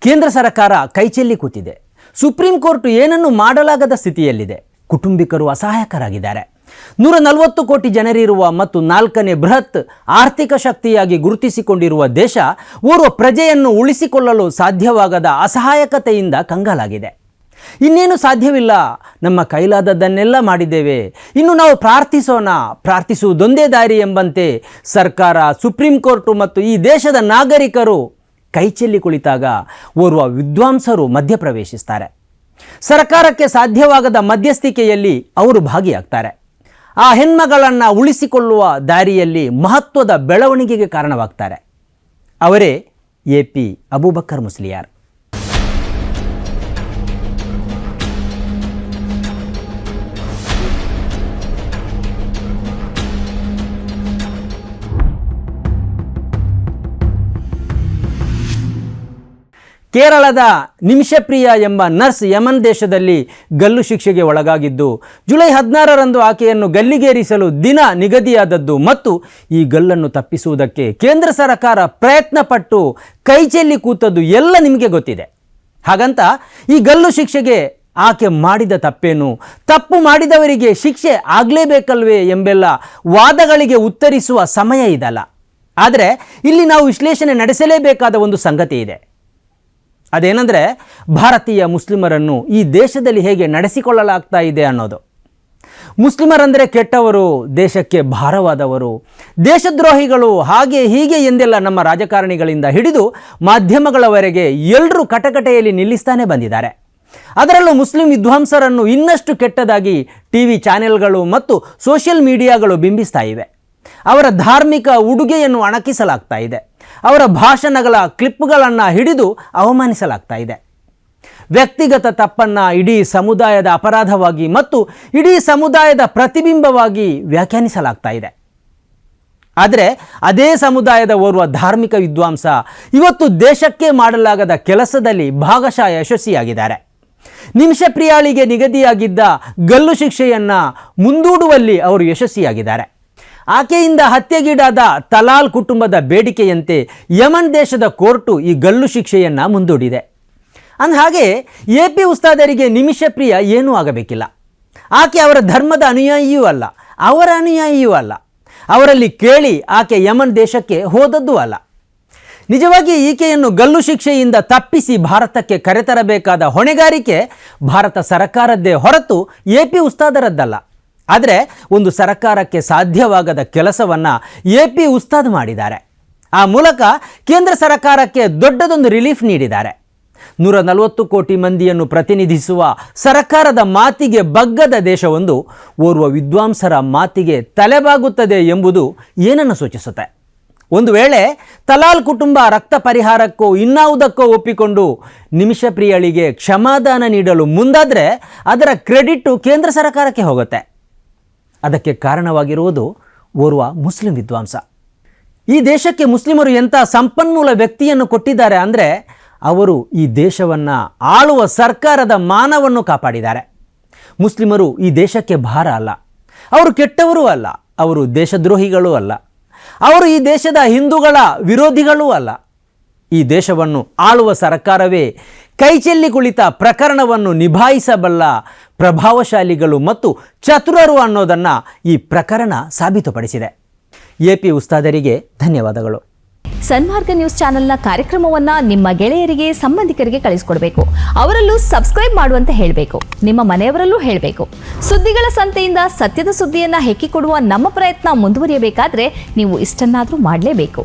ಕೇಂದ್ರ ಸರ್ಕಾರ ಕೈಚೆಲ್ಲಿ ಕೂತಿದೆ. ಸುಪ್ರೀಂ ಕೋರ್ಟ್ ಏನನ್ನು ಮಾಡಲಾಗದ ಸ್ಥಿತಿಯಲ್ಲಿದೆ. ಕುಟುಂಬಿಕರು ಅಸಹಾಯಕರಾಗಿದ್ದಾರೆ. ನೂರ ನಲವತ್ತು ಕೋಟಿ ಜನರಿರುವ ಮತ್ತು ನಾಲ್ಕನೇ ಬೃಹತ್ ಆರ್ಥಿಕ ಶಕ್ತಿಯಾಗಿ ಗುರುತಿಸಿಕೊಂಡಿರುವ ದೇಶ ಓರ್ವ ಪ್ರಜೆಯನ್ನು ಉಳಿಸಿಕೊಳ್ಳಲು ಸಾಧ್ಯವಾಗದ ಅಸಹಾಯಕತೆಯಿಂದ ಕಂಗಾಲಾಗಿದೆ. ಇನ್ನೇನು ಸಾಧ್ಯವಿಲ್ಲ. ನಮ್ಮ ಕೈಲಾದದ್ದನ್ನೆಲ್ಲ ಮಾಡಿದ್ದೇವೆ. ಇನ್ನು ನಾವು ಪ್ರಾರ್ಥಿಸೋಣ. ಪ್ರಾರ್ಥಿಸುವುದೊಂದೇ ದಾರಿ ಎಂಬಂತೆ ಸರ್ಕಾರ, ಸುಪ್ರೀಂ ಕೋರ್ಟು ಮತ್ತು ಈ ದೇಶದ ನಾಗರಿಕರು ಕೈಚೆಲ್ಲಿ ಕುಳಿತಾಗ ಓರ್ವ ವಿದ್ವಾಂಸರು ಮಧ್ಯಪ್ರವೇಶಿಸ್ತಾರೆ. ಸರ್ಕಾರಕ್ಕೆ ಸಾಧ್ಯವಾಗದ ಮಧ್ಯಸ್ಥಿಕೆಯಲ್ಲಿ ಅವರು ಭಾಗಿಯಾಗ್ತಾರೆ. ಆ ಹೆಣ್ಮಗಳನ್ನು ಉಳಿಸಿಕೊಳ್ಳುವ ದಾರಿಯಲ್ಲಿ ಮಹತ್ವದ ಬೆಳವಣಿಗೆಗೆ ಕಾರಣವಾಗ್ತಾರೆ. ಅವರೇ ಎ ಪಿ ಅಬೂಬಕ್ಕರ್ ಮುಸ್ಲಿಯಾರ್. ಕೇರಳದ ನಿಮಿಷಪ್ರಿಯ ಎಂಬ ನರ್ಸ್ ಯಮನ್ ದೇಶದಲ್ಲಿ ಗಲ್ಲು ಶಿಕ್ಷೆಗೆ ಒಳಗಾಗಿದ್ದು, ಜುಲೈ ಹದಿನಾರರಂದು ಆಕೆಯನ್ನು ಗಲ್ಲಿಗೇರಿಸಲು ದಿನ ನಿಗದಿಯಾದದ್ದು ಮತ್ತು ಈ ಗಲ್ಲನ್ನು ತಪ್ಪಿಸುವುದಕ್ಕೆ ಕೇಂದ್ರ ಸರ್ಕಾರ ಪ್ರಯತ್ನಪಟ್ಟು ಕೈಚೆಲ್ಲಿ ಕೂತದ್ದು ಎಲ್ಲ ನಿಮಗೆ ಗೊತ್ತಿದೆ. ಹಾಗಂತ ಈ ಗಲ್ಲು ಶಿಕ್ಷೆಗೆ ಆಕೆ ಮಾಡಿದ ತಪ್ಪೇನು? ತಪ್ಪು ಮಾಡಿದವರಿಗೆ ಶಿಕ್ಷೆ ಆಗಲೇಬೇಕಲ್ವೇ ಎಂಬೆಲ್ಲ ವಾದಗಳಿಗೆ ಉತ್ತರಿಸುವ ಸಮಯ ಇದಲ್ಲ. ಆದರೆ ಇಲ್ಲಿ ನಾವು ವಿಶ್ಲೇಷಣೆ ನಡೆಸಲೇಬೇಕಾದ ಒಂದು ಸಂಗತಿ ಇದೆ. ಅದೇನೆಂದರೆ ಭಾರತೀಯ ಮುಸ್ಲಿಮರನ್ನು ಈ ದೇಶದಲ್ಲಿ ಹೇಗೆ ನಡೆಸಿಕೊಳ್ಳಲಾಗ್ತಾ ಇದೆ ಅನ್ನೋದು. ಮುಸ್ಲಿಮರಂದರೆ ಕೆಟ್ಟವರು, ದೇಶಕ್ಕೆ ಭಾರವಾದವರು. ದೇಶದ್ರೋಹಿಗಳು ಹಾಗೆ ಹೀಗೆ ಎಂದೆಲ್ಲ ನಮ್ಮ ರಾಜಕಾರಣಿಗಳಿಂದ ಹಿಡಿದು ಮಾಧ್ಯಮಗಳವರೆಗೆ ಎಲ್ಲರೂ ಕಟಕಟೆಯಲ್ಲಿ ನಿಲ್ಲಿಸ್ತಾನೆ ಬಂದಿದ್ದಾರೆ. ಅದರಲ್ಲೂ ಮುಸ್ಲಿಂ ವಿದ್ವಾಂಸರನ್ನು ಇನ್ನಷ್ಟು ಕೆಟ್ಟದಾಗಿ ಟಿ ವಿ ಚಾನೆಲ್ಗಳು ಮತ್ತು ಸೋಷಿಯಲ್ ಮೀಡಿಯಾಗಳು ಬಿಂಬಿಸ್ತಾ ಇವೆ. ಅವರ ಧಾರ್ಮಿಕ ಉಡುಗೆಯನ್ನು ಅಣಕಿಸಲಾಗ್ತಾ ಇದೆ. ಅವರ ಭಾಷಣಗಳ ಕ್ಲಿಪ್ಗಳನ್ನು ಹಿಡಿದು ಅವಮಾನಿಸಲಾಗ್ತಾ ಇದೆ. ವ್ಯಕ್ತಿಗತ ತಪ್ಪನ್ನು ಇಡೀ ಸಮುದಾಯದ ಅಪರಾಧವಾಗಿ ಮತ್ತು ಇಡೀ ಸಮುದಾಯದ ಪ್ರತಿಬಿಂಬವಾಗಿ ವ್ಯಾಖ್ಯಾನಿಸಲಾಗ್ತಾ ಇದೆ. ಆದರೆ ಅದೇ ಸಮುದಾಯದ ಓರ್ವ ಧಾರ್ಮಿಕ ವಿದ್ವಾಂಸ ಇವತ್ತು ದೇಶಕ್ಕೆ ಮಾಡಲಾಗದ ಕೆಲಸದಲ್ಲಿ ಭಾಗಶಃ ಯಶಸ್ವಿಯಾಗಿದ್ದಾರೆ. ನಿಮಿಷ ಪ್ರಿಯಾಳಿಗೆ ನಿಗದಿಯಾಗಿದ್ದ ಗಲ್ಲು ಶಿಕ್ಷೆಯನ್ನು ಮುಂದೂಡುವಲ್ಲಿ ಅವರು ಯಶಸ್ವಿಯಾಗಿದ್ದಾರೆ. ಆಕೆಯಿಂದ ಹತ್ಯೆಗೀಡಾದ ತಲಾಲ್ ಕುಟುಂಬದ ಬೇಡಿಕೆಯಂತೆ ಯಮನ್ ದೇಶದ ಕೋರ್ಟು ಈ ಗಲ್ಲು ಶಿಕ್ಷೆಯನ್ನು ಮುಂದೂಡಿದೆ. ಅಂದ ಹಾಗೆ ಎ ಪಿ ಉಸ್ತಾದರಿಗೆ ನಿಮಿಷ ಪ್ರಿಯ ಏನೂ ಆಗಬೇಕಿಲ್ಲ. ಆಕೆ ಅವರ ಧರ್ಮದ ಅನುಯಾಯಿಯೂ ಅಲ್ಲ, ಅವರ ಅನುಯಾಯಿಯೂ ಅಲ್ಲ. ಅವರಲ್ಲಿ ಕೇಳಿ ಆಕೆ ಯಮನ್ ದೇಶಕ್ಕೆ ಹೋದದ್ದೂ ಅಲ್ಲ. ನಿಜವಾಗಿ ಈಕೆಯನ್ನು ಗಲ್ಲು ಶಿಕ್ಷೆಯಿಂದ ತಪ್ಪಿಸಿ ಭಾರತಕ್ಕೆ ಕರೆತರಬೇಕಾದ ಹೊಣೆಗಾರಿಕೆ ಭಾರತ ಸರ್ಕಾರದ್ದೇ ಹೊರತು ಎ ಪಿ ಉಸ್ತಾದರದ್ದಲ್ಲ. ಆದರೆ ಒಂದು ಸರ್ಕಾರಕ್ಕೆ ಸಾಧ್ಯವಾಗದ ಕೆಲಸವನ್ನು ಎ ಪಿ ಉಸ್ತಾದ್ ಮಾಡಿದ್ದಾರೆ. ಆ ಮೂಲಕ ಕೇಂದ್ರ ಸರ್ಕಾರಕ್ಕೆ ದೊಡ್ಡದೊಂದು ರಿಲೀಫ್ ನೀಡಿದ್ದಾರೆ. ನೂರ ನಲವತ್ತು ಕೋಟಿ ಮಂದಿಯನ್ನು ಪ್ರತಿನಿಧಿಸುವ ಸರ್ಕಾರದ ಮಾತಿಗೆ ಬಗ್ಗದ ದೇಶವೊಂದು ಓರ್ವ ವಿದ್ವಾಂಸರ ಮಾತಿಗೆ ತಲೆಬಾಗುತ್ತದೆ ಎಂಬುದು ಏನನ್ನು ಸೂಚಿಸುತ್ತೆ? ಒಂದು ವೇಳೆ ತಲಾಲ್ ಕುಟುಂಬ ರಕ್ತ ಪರಿಹಾರಕ್ಕೋ ಇನ್ನಾವುದಕ್ಕೋ ಒಪ್ಪಿಕೊಂಡು ನಿಮಿಷ ಪ್ರಿಯಳಿಗೆ ಕ್ಷಮಾದಾನ ನೀಡಲು ಮುಂದಾದರೆ ಅದರ ಕ್ರೆಡಿಟ್ಟು ಕೇಂದ್ರ ಸರ್ಕಾರಕ್ಕೆ ಹೋಗುತ್ತೆ. ಅದಕ್ಕೆ ಕಾರಣವಾಗಿರುವುದು ಓರ್ವ ಮುಸ್ಲಿಂ ವಿದ್ವಾಂಸ. ಈ ದೇಶಕ್ಕೆ ಮುಸ್ಲಿಮರು ಎಂಥ ಸಂಪನ್ಮೂಲ ವ್ಯಕ್ತಿಯನ್ನು ಕೊಟ್ಟಿದ್ದಾರೆ ಅಂದರೆ ಅವರು ಈ ದೇಶವನ್ನು ಆಳುವ ಸರ್ಕಾರದ ಮಾನವನ್ನು ಕಾಪಾಡಿದ್ದಾರೆ. ಮುಸ್ಲಿಮರು ಈ ದೇಶಕ್ಕೆ ಭಾರ ಅಲ್ಲ. ಅವರು ಕೆಟ್ಟವರೂ ಅಲ್ಲ. ಅವರು ದೇಶದ್ರೋಹಿಗಳೂ ಅಲ್ಲ. ಅವರು ಈ ದೇಶದ ಹಿಂದೂಗಳ ವಿರೋಧಿಗಳೂ ಅಲ್ಲ. ಈ ದೇಶವನ್ನು ಆಳುವ ಸರ್ಕಾರವೇ ಕೈಚೆಲ್ಲಿ ಕುಳಿತ ಪ್ರಕರಣವನ್ನು ನಿಭಾಯಿಸಬಲ್ಲ ಪ್ರಭಾವಶಾಲಿಗಳು ಮತ್ತು ಚತುರರು ಅನ್ನೋದನ್ನು ಈ ಪ್ರಕರಣ ಸಾಬೀತುಪಡಿಸಿದೆ. ಎ ಪಿ ಉಸ್ತಾದರಿಗೆ ಧನ್ಯವಾದಗಳು. ಸನ್ಮಾರ್ಗ ನ್ಯೂಸ್ ಚಾನೆಲ್ನ ಕಾರ್ಯಕ್ರಮವನ್ನು ನಿಮ್ಮ ಗೆಳೆಯರಿಗೆ, ಸಂಬಂಧಿಕರಿಗೆ ಕಳಿಸಿಕೊಡಬೇಕು. ಅವರಲ್ಲೂ ಸಬ್ಸ್ಕ್ರೈಬ್ ಮಾಡುವಂತೆ ಹೇಳಬೇಕು. ನಿಮ್ಮ ಮನೆಯವರಲ್ಲೂ ಹೇಳಬೇಕು. ಸುದ್ದಿಗಳ ಸಂತೆಯಿಂದ ಸತ್ಯದ ಸುದ್ದಿಯನ್ನು ಹೆಕ್ಕಿಕೊಡುವ ನಮ್ಮ ಪ್ರಯತ್ನ ಮುಂದುವರಿಯಬೇಕಾದ್ರೆ ನೀವು ಇಷ್ಟನ್ನಾದರೂ ಮಾಡಲೇಬೇಕು.